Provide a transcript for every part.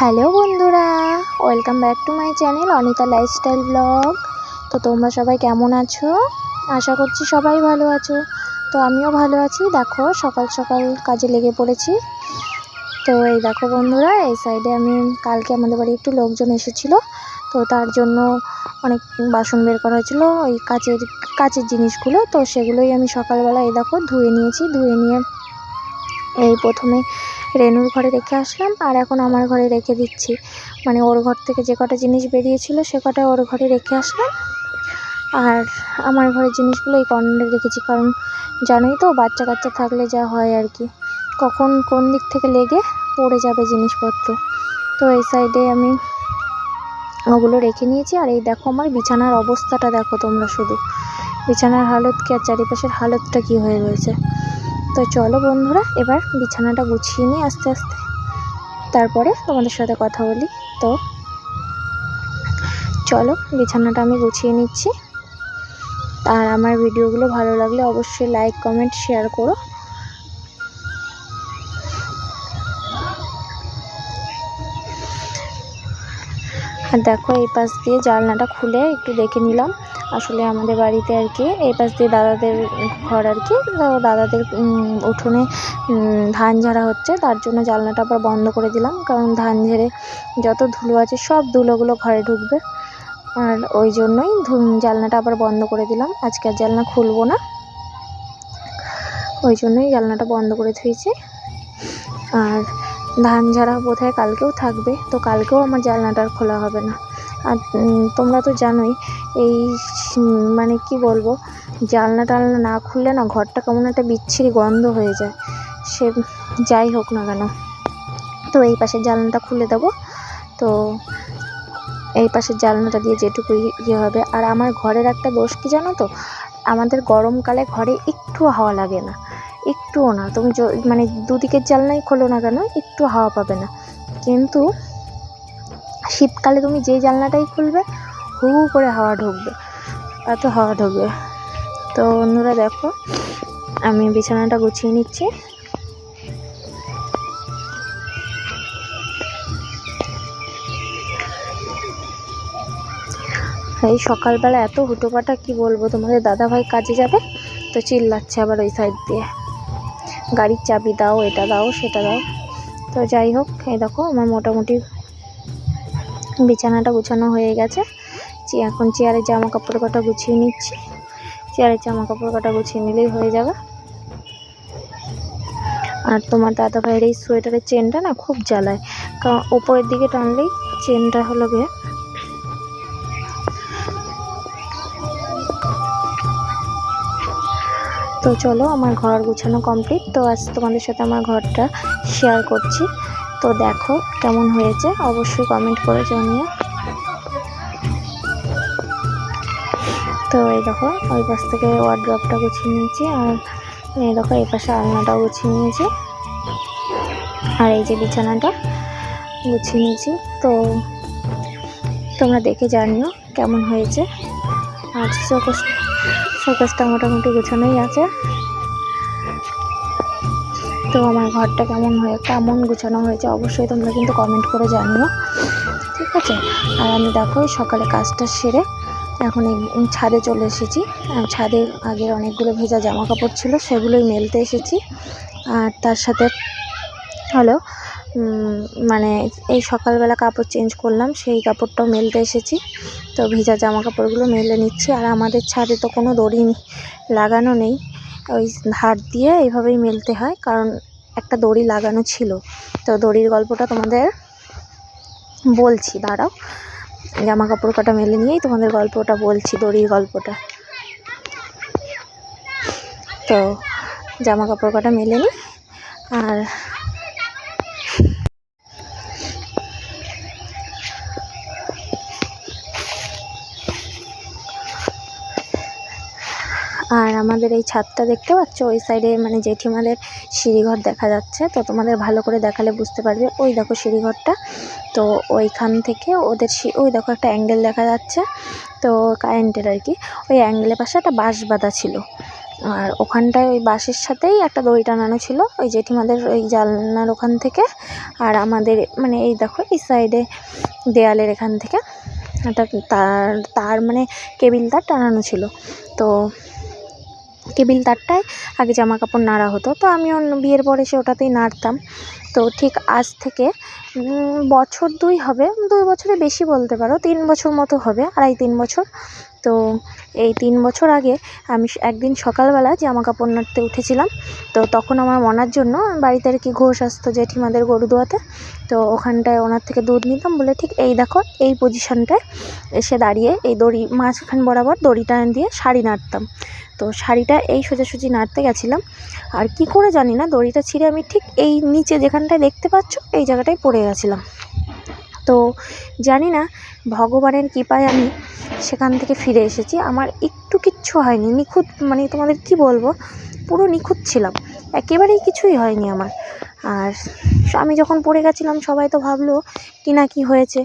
Hello বন্ধুরা, welcome back to my channel Anita lifestyle blog. তো তোমরা সবাই কেমন আছো? আশা করছি সবাই ভালো আছো। তো আমিও ভালো আছি। দেখো, সকাল সকাল কাজে লেগে পড়েছি। তো এই দেখো বন্ধুরা, এই সাইডে আমি কালকে আমাদের বাড়ি একটু লোকজন এসেছিল। তো তার জন্য অনেক বাসন বের করা হয়েছিল, ওই কাচের কাচের জিনিসগুলো। তো সেগুলোই আমি সকালবেলা এই দেখো ধুয়ে নিয়েছি। ধুয়ে নিয়ে এই প্রথমে রেনুর ঘরে রেখে আসলাম আর এখন আমার ঘরে রেখে দিচ্ছি। মানে ওর ঘর থেকে যে কটা জিনিস বেরিয়েছিল সে কটা ওর ঘরে রেখে আসলাম। আর আমার ঘরের জিনিসগুলো এই কর্নারে রেখেছি, কারণ জানোই তো বাচ্চা কাচ্চা থাকলে যা হয় আর কি। কখন কোন দিক থেকে লেগে পড়ে যাবে জিনিসপত্র। তো এই সাইডে আমি ওগুলো রেখে নিয়েছি আর এই দেখো আমার বিছানার অবস্থাটা দেখো তোমরা শুধু। বিছানার হালত কি আর চারিপাশের হালতটা কি হয়ে রয়েছে? তো চলো বন্ধুরা, এবার বিছানাটা গুছিয়ে নিই আস্তে আস্তে। তারপরে তোমাদের সাথে কথা বলি। তো চলো, বিছানাটা আমি গুছিয়ে নিচ্ছি। আর আমার ভিডিওগুলো ভালো লাগলে অবশ্যই লাইক কমেন্ট শেয়ার করো। আর দেখো এই পাশ দিয়ে জানলাটা খুলে একটু দেখে নিলাম। আসলে আমাদের বাড়িতে আর কি, এই পাশ দিয়ে দাদাদের ঘর আর কি দাদাদের উঠোনে ধান ঝাড়া হচ্ছে, তার জন্য জানলাটা আবার বন্ধ করে দিলাম, কারণ ধান ঝেড়ে যত ধুলো আছে সব ধুলোগুলো ঘরে ঢুকবে। আর ওই জন্যই জানলাটা আবার বন্ধ করে দিলাম, আজকে আর জানলা খুলবো না। ওই জন্যই জানলাটা বন্ধ করে থুয়েছি আর ধান ঝাড়া বোধহয় কালকেও থাকবে, তো কালকেও আমার জানলাটা খোলা হবে না। আর তোমরা তো জানোই, এই মানে কি বলব, জানলা টালনা না খুললে না ঘরটা কেমন একটা বিচ্ছিরি গন্ধ হয়ে যায়। সে, যাই হোক না কেন। তো এই পাশের জানলাটা খুলে দেবো। তো এই পাশের জানলাটা দিয়ে যেটুকু ইয়ে হবে। আর আমার ঘরের একটা দোষ কি জানো তো, আমাদের গরমকালে ঘরে একটু হাওয়া লাগে না। একটুও না। তুমি মানে দুদিকের জানলাই খোলো না কেন, একটু হাওয়া পাবে না। কিন্তু শীতকালে তুমি যে জানলাটাই খুলবে, হু হু করে হাওয়া ঢুকবে। এত হাওয়া ঢুকবে। তো বন্ধুরা দেখো, আমি বিছানাটা গুছিয়ে নিচ্ছি। এই সকালবেলা এত হুটোপাটা, কি বলব? তোমাদের দাদাভাই কাজে যাবে, তো চিল্লাচ্ছে আবার ওই সাইড দিয়ে। গাড়ির চাবি দাও, এটা দাও, সেটা দাও। তো যাই হোক, এই দেখো, আমার মোটামুটি বিছানাটা গুছানো হয়ে গেছে। এখন চেয়ারের জামা কাপড় কটা গুছিয়ে নিচ্ছি। চেয়ারের জামা কাপড় কটা গুছিয়ে নিলেই হয়ে যাবে। আর তোমার দাদা ভাইয়ের এই সোয়েটারের চেনটা না খুব জ্বালায়। কারণ ওপরের দিকে টানলেই চেনটা হলো গিয়ে তো চলো, আমার ঘর গুছানো কমপ্লিট তো আজ তোমাদের সাথে আমার ঘরটা শেয়ার করছি। তো দেখো কেমন হয়েছে, অবশ্যই কমেন্ট করে জানিও। তো এই দেখো, ওই পাশ থেকে ওয়ার্ড্রপটা গুছিয়ে নিয়েছি, আর এই দেখো এই পাশে আলনাটাও গুছিয়ে নিয়েছি। আর এই যে বিছানাটা গুছিয়ে নিয়েছি, তো তোমরা দেখে জানিও কেমন হয়েছে। আর শোকেস শোকেসটা মোটামুটি গুছানোই আছে। তো আমার ঘরটা কেমন হয়ে, কেমন গুছানো হয়েছে অবশ্যই তোমরা কিন্তু কমেন্ট করে জানিও। ঠিক আছে? আর আমি দেখো সকালে কাজটা সেরে এখন এই ছাদে চলে এসেছি। ছাদে আগের অনেকগুলো ভেজা জামা কাপড় ছিল, সেগুলোই মেলতে এসেছি। আর তার সাথে হলো মানে এই সকালবেলা কাপড় চেঞ্জ করলাম, সেই কাপড়টাও মেলতে এসেছি। তো ভেজা জামা কাপড়গুলো মেলে নিচ্ছি। আর আমাদের ছাদে তো কোনো দড়ি লাগানো নেই। ওই ধার দিয়ে এইভাবেই মেলতে হয়, কারণ একটা দড়ি লাগানো ছিল। তো দড়ির গল্পটা তোমাদের বলছি, দাঁড়াও। জামা কাপড় কাটা মেলে নিয়েই তোমাদের গল্পটা বলছি, দড়ির গল্পটা। তো জামা কাপড় কাটা মেলে নিই আর আমাদের এই ছাদটা দেখতে পাচ্ছ? ওই সাইডে মানে জেঠিমাদের সিঁড়িঘর দেখা যাচ্ছে। তো তোমাদের ভালো করে দেখালে বুঝতে পারবে। ওই দেখো সিঁড়িঘরটা। তো ওইখান থেকে ওদের ওই দেখো একটা অ্যাঙ্গেল দেখা যাচ্ছে। তো কারেন্টের আর কি। ওই অ্যাঙ্গেলের পাশে একটা বাঁশ বাঁধা ছিল। আর ওখানটায় ওই বাঁশের সাথেই একটা দড়ি টানানো ছিল। ওই জেঠিমাদের ওই জানলার ওখান থেকে। আর আমাদের মানে এই দেখো, এই সাইডে দেয়ালের এখান থেকে। একটা তার তার মানে কেবিল তার টানানো ছিল। তো কেবিল তারটায় আগে জামা কাপড় নাড়া হতো। তো আমি অন্য বিয়ের পরে সে ওটাতেই নাড়তাম। তো ঠিক আজ থেকে বছর দুই হবে, দুই বছরে বেশি বলতে পারো, তিন বছর মতো হবে, আড়াই তিন বছর। তো এই তিন বছর আগে আমি একদিন সকালবেলা জামা কাপড় নাড়তে উঠেছিলাম, তো তখন আমার মনার জন্য বাড়িতে আর কি ঘোষ আসতো জেঠিমাদের গরু দোয়াতে, তো ওখানটায় ওনার থেকে দুধ নিতাম বলে ঠিক এই দেখো, এই পজিশনটায় এসে দাঁড়িয়ে এই দড়ি মাঝখান বরাবর দড়িটা দিয়ে শাড়ি নাড়তাম। তো শাড়িটা এই সোজাসুজি নাড়তে গেছিলাম, আর কি করে জানি না দড়িটা ছিঁড়ে আমি ঠিক এই নিচে যেখানটায় দেখতে পাচ্ছ এই জায়গাটায় পড়ে গেছিলাম। তো জানি না, ভগবানের কৃপায় আমি সেখান থেকে ফিরে এসেছি। আমার একটু কিচ্ছু হয়নি, নিখুঁত মানে তোমাদের কি বলব, পুরো নিখুঁত ছিলাম। একেবারেই কিছুই হয়নি আমার। আর আমি যখন পড়ে গেছিলাম, সবাই তো ভাবলো কি না কি হয়েছে।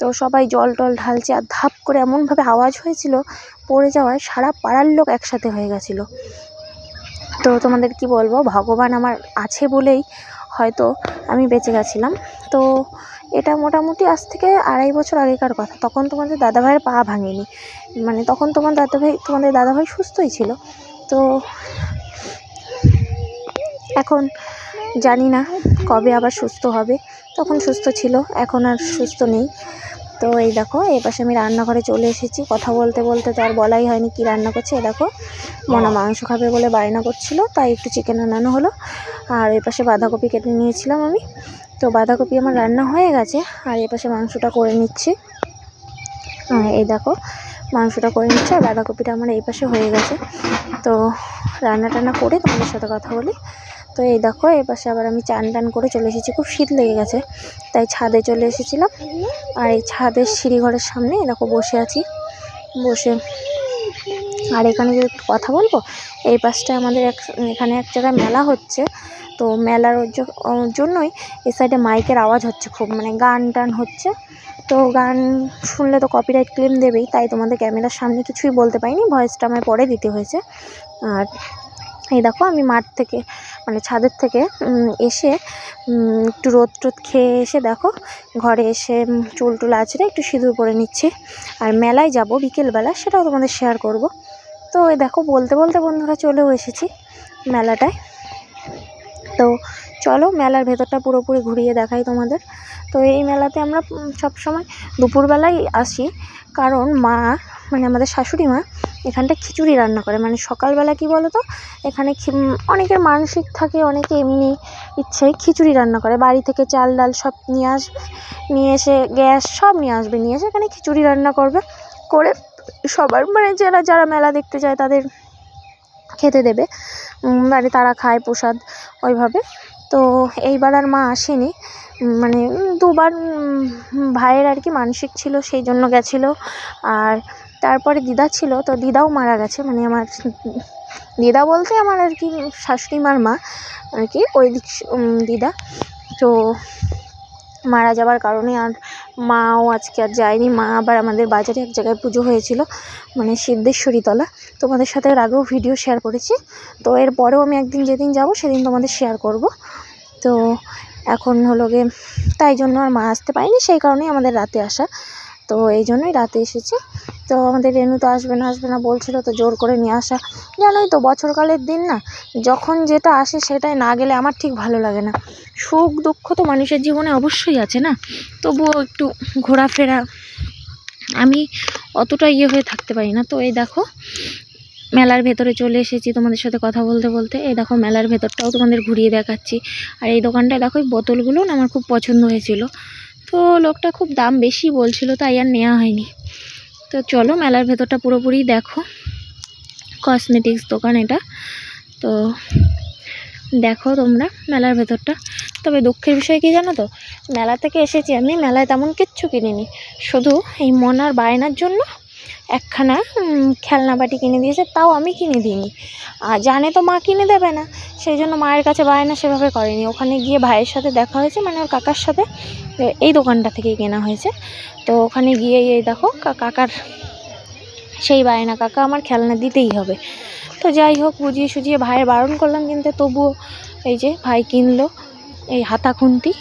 তো সবাই জল টল ঢালছে আর ধাপ করে এমনভাবে আওয়াজ হয়েছিল, পড়ে যাওয়ায় সারা পাড়ার লোক একসাথে হয়ে গেছিল। তো তোমাদের কি বলব, ভগবান আমার আছে বলেই হয়তো আমি বেঁচে গেছিলাম। তো এটা মোটামুটি আজ থেকে আড়াই বছর আগেকার কথা। তখন তোমাদের দাদাভাইয়ের পা ভাঙেনি। মানে তখন তোমার দাদাভাই, তোমাদের দাদাভাই সুস্থই ছিল। তো এখন জানি না কবে আবার সুস্থ হবে। তখন সুস্থ ছিল, এখন আর সুস্থ নেই। তো এই দেখো এই পাশে আমি রান্নাঘরে চলে এসেছি। কথা বলতে বলতে তো আর বলাই হয়নি কি রান্না করছে এই দেখো। মনা মাংস খাবে বলে বায়না করছিল তাই একটু চিকেন আনানো হলো। আর এই পাশে বাঁধাকপি কেটে নিয়েছিলাম আমি। তো বাঁধাকপি আমার রান্না হয়ে গেছে আর এই পাশে মাংসটা করে নিচ্ছি। এই দেখো মাংসটা করে নিচ্ছে আর বাঁধাকপিটা আমার এই পাশে হয়ে গেছে। তো রান্না টান্না করে তোমাদের সাথে কথা বলি। তো এই দেখো এই পাশে আবার আমি চান টান করে চলে এসেছি। খুব শীত লেগে গেছে, তাই ছাদে চলে এসেছিলাম। আর এই ছাদের সিঁড়িঘরের সামনে দেখো বসে আছি। বসে আর এখানে যে কথা বলব, এই পাশটায় আমাদের এক, এখানে এক জায়গায় মেলা হচ্ছে। তো মেলার জন্যই এ সাইডে মাইকের আওয়াজ হচ্ছে খুব মানে গান টান হচ্ছে। তো গান শুনলে তো কপিরাইট ক্লেম দেবেই, তাই তোমাদের ক্যামেরার সামনে কিছুই বলতে পারিনি ভয়েসটা আমায় পরে দিতে হয়েছে। আর এই দেখো আমি মাঠ থেকে মানে ছাদের থেকে এসে একটু রোদ টোদ খেয়ে এসে দেখো, ঘরে এসে চুল টুল আঁচড়ে একটু সিঁদুর পরে নিচ্ছি। আর মেলায় যাব বিকেলবেলা, সেটাও তোমাদের শেয়ার করব। তো এই দেখো, বলতে বলতে বন্ধুরা চলেও এসেছি মেলাটায়। তো চলো মেলার ভেতরটা পুরোপুরি ঘুরিয়ে দেখাই তোমাদের। তো এই মেলাতে আমরা উম, সবসময় দুপুরবেলায় আসি। কারণ মা মানে আমাদের শাশুড়ি মা এখানটা খিচুড়ি রান্না করে। মানে সকালবেলা কি বলো তো এখানে অনেকের মানসিক থাকে অনেকে এমনি ইচ্ছে খিচুড়ি রান্না করে। বাড়ি থেকে চাল ডাল সব নিয়ে আসবে নিয়ে এসে গ্যাস সব নিয়ে আসবে নিয়ে এসে এখানে খিচুড়ি রান্না করবে। করে সবার মানে যারা যারা মেলা দেখতে যায় তাদের খেতে দেবে। মানে তারা খায়, প্রসাদ ওইভাবে। তো এইবার আর মা আসেনি। মানে দুবার ভাইয়ের আর কি মানসিক ছিল, সেই জন্য গেছিল। আর তারপরে দিদা ছিল, তো দিদাও মারা গেছে। মানে আমার, দিদা বলতে আমার আর কি শাশুড়ি মার মা আর কি, ওই দিক দিদা। তো মারা যাওয়ার কারণে আর মাও আজকে আর যায়নি। মা আবার আমাদের বাজারে এক জায়গায় পুজো হয়েছিল মানে সিদ্ধেশ্বরীতলা। তোমাদের সাথে এর আগেও ভিডিও শেয়ার করেছি। তো এরপরেও আমি একদিন যেদিন যাব, সেদিন তোমাদের শেয়ার করব। তো এখন হলো গিয়ে তাই জন্য আর মা আসতে পারিনি, সেই কারণেই আমাদের রাতে আসা। তো এই জন্যই রাতে এসেছি। তো আমাদের রেনু তো আসবে না আসবে না, বলছিল তো জোর করে নিয়ে আসা। জানোই তো বছরকালের দিন না, যখন যেটা আসে সেটাই না গেলে আমার ঠিক ভালো লাগে না। সুখ দুঃখ তো মানুষের জীবনে অবশ্যই আছে না, তবুও একটু ঘোরাফেরা। আমি অতটা ইয়ে হয়ে থাকতে পারি না। তো এই দেখো, মেলার ভেতরে চলে এসেছি তোমাদের সাথে কথা বলতে বলতে। এই দেখো মেলার ভেতরটাও তোমাদের ঘুরিয়ে দেখাচ্ছি। আর এই দোকানটায় দেখো এই বোতলগুলো না আমার খুব পছন্দ হয়েছিল। তো লোকটা খুব দাম বেশি বলছিল, তাই আর নেওয়া হয়নি। তো চলো মেলার ভেতরটা পুরোপুরি দেখো। কসমেটিক্স দোকান এটা। তো দেখো তোমরা মেলার ভেতরটা। তবে দুঃখের বিষয় কি জানো তো? মেলা থেকে এসেছি আমি, মেলায় তেমন কিচ্ছু কিনিনি। শুধু এই মনার বায়নার জন্য একখানা খেলনা বাটি কিনে দিয়েছে, তাও আমি কিনে দিইনি। আর জানে তো মা কিনে দেবে না, সেই জন্য মায়ের কাছে বায়না সেভাবে করেনি। ওখানে গিয়ে ভাইয়ের সাথে দেখা হয়েছে মানে ওর কাকার সাথে এই দোকানটা থেকেই কেনা হয়েছে। তো ওখানে গিয়ে এই দেখো কাকার, সেই বায়না কাকা আমার খেলনা দিতেই হবে। তো যাই হোক, বুঝিয়ে সুঝিয়ে ভাইয়ের বারণ করলাম, কিন্তু তবুও এই যে ভাই কিনলো, এই হাতা খুন্তি,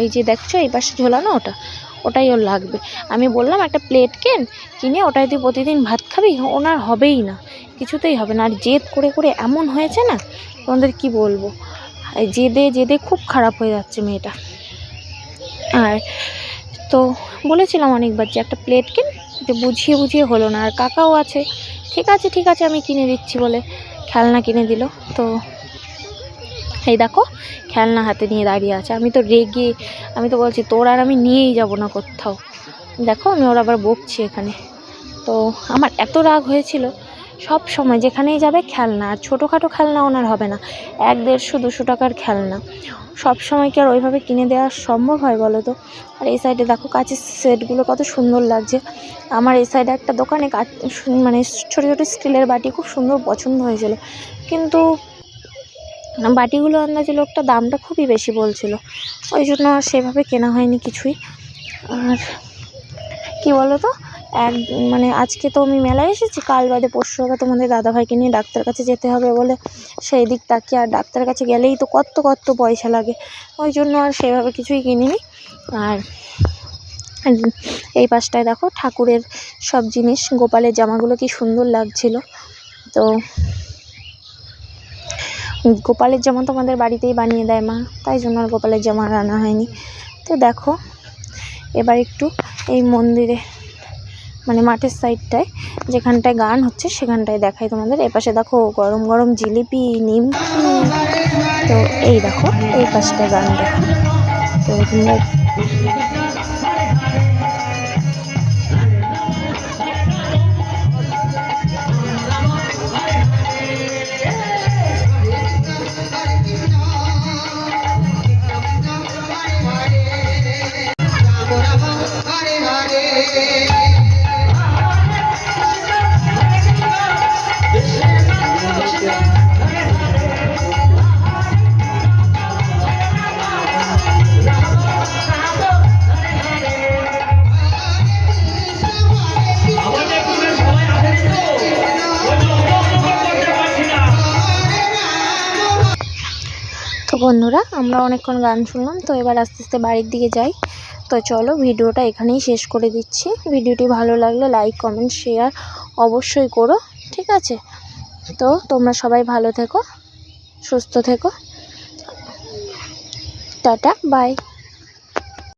এই যে দেখছ, এই পাশে ঝোলানো ওটা। ওটাই ওর লাগবে। আমি বললাম, একটা প্লেট কেন? কিনে ওটাই তুই প্রতিদিন ভাত খাবি? ওনার হবেই না। কিছুতেই হবে না। আর জেদ করে করে এমন হয়েছে না, তোমাদের কি বলব? জেদে জেদে খুব খারাপ হয়ে যাচ্ছে মেয়েটা। আর তো বলেছিলাম অনেকবার যে, একটা প্লেট কেন? যে বুঝিয়ে বুঝিয়ে হলো না। আর কাকাও আছে। ঠিক আছে ঠিক আছে, আমি কিনে দিচ্ছি বলে খেলনা কিনে দিল। তো এই দেখো, খেলনা হাতে নিয়ে দাঁড়িয়ে আছে। আমি তো রেগে, আমি তো বলছি, তোর আর আমি নিয়েই যাব না কোথাও। দেখো, আমি ওর আবার বকছি এখানে। তো আমার এত রাগ হয়েছিল, সব সময় যেখানেই যাবে খেলনা, আর ছোটোখাটো খেলনা ওনার হবে না। এক দেড়শো, দুশো টাকার খেলনা। সব সময় কি আর ওইভাবে কিনে দেওয়া সম্ভব হয় বলো তো? আর এই সাইডে দেখো, কাঁচের সেটগুলো কত সুন্দর লাগছে। আমার এই সাইডে একটা দোকানে কাচ মানে ছোটো ছোটো স্টিলের বাটি খুব সুন্দর পছন্দ হয়েছিল। কিন্তু বাটিগুলো আন্দাজে লোকটা দামটা খুবই বেশি বলছিল। ওই জন্য আর সেভাবে কেনা হয়নি কিছুই। আর কী বলো তো এক মানে আজকে তো আমি মেলায় এসেছি, কাল বাদে পরশু হবে তোমাদের দাদাভাইকে নিয়ে ডাক্তার কাছে যেতে হবে বলে সেই দিক তাকিয়ে আর ডাক্তার কাছে গেলেই তো কত কত পয়সা লাগে। ওই জন্য আর সেভাবে কিছুই কিনিনি। আর আর এই পাশটায় দেখো ঠাকুরের সব জিনিস, গোপালের জামাগুলো কি সুন্দর লাগছিল। তো গোপালের যেমন তোমাদের বাড়িতেই বানিয়ে দেয় মা, তাই জন্য আর গোপালের জামা রান্না হয়নি। তো দেখো, এবার একটু এই মন্দিরে মানে মাঠের সাইডটায় যেখানটায় গান হচ্ছে সেখানটায় দেখাই তোমাদের। এপাশে দেখো গরম গরম জিলিপি নিম তো এই দেখো, এই পাশটায় গান দেখো তো তোমরা বন্ধুরা, আমরা অনেকক্ষণ গান শুনলাম, তো এবার আস্তে আস্তে বাড়ির দিকে যাই। তো চলো ভিডিওটা এখানেই শেষ করে দিচ্ছি। ভিডিওটি ভালো লাগলে লাইক, কমেন্ট, শেয়ার অবশ্যই করো, ঠিক আছে? তো তোমরা সবাই ভালো থেকো, সুস্থ থেকো। Ta ta, bye.